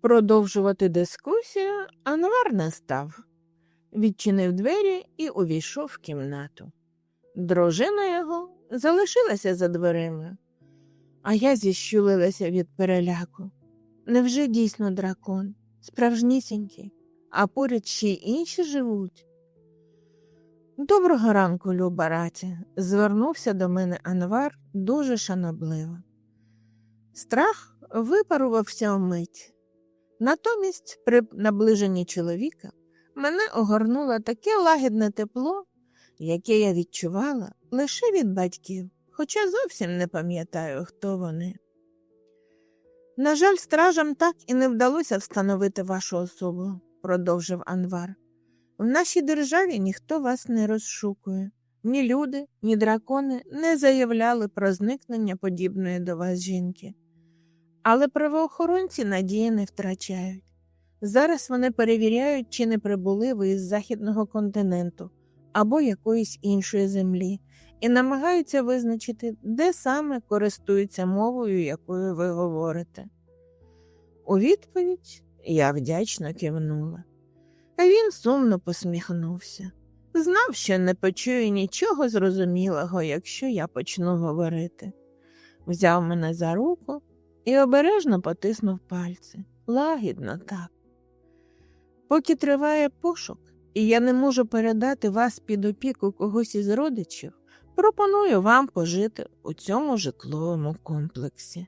Продовжувати дискусію Анвар не став. Відчинив двері і увійшов в кімнату. Дружина його залишилася за дверима, а я зіщулилася від переляку. Невже дійсно дракон, справжнісінький, а поряд ще й інші живуть? Доброго ранку, люба раті, звернувся до мене Анвар дуже шанобливо. Страх випарувався вмить. Натомість, при наближенні чоловіка, мене огорнуло таке лагідне тепло, яке я відчувала лише від батьків, хоча зовсім не пам'ятаю, хто вони. На жаль, стражам так і не вдалося встановити вашу особу, продовжив Анвар. В нашій державі ніхто вас не розшукує. Ні люди, ні дракони не заявляли про зникнення подібної до вас жінки. Але правоохоронці надії не втрачають. Зараз вони перевіряють, чи не прибули ви із західного континенту або якоїсь іншої землі, і намагаються визначити, де саме користуються мовою, якою ви говорите. У відповідь я вдячно кивнула. Він сумно посміхнувся. Знав, що не почує нічого зрозумілого, якщо я почну говорити. Взяв мене за руку і обережно потиснув пальці. Лагідно так. Поки триває пошук, і я не можу передати вас під опіку когось із родичів, пропоную вам пожити у цьому житловому комплексі.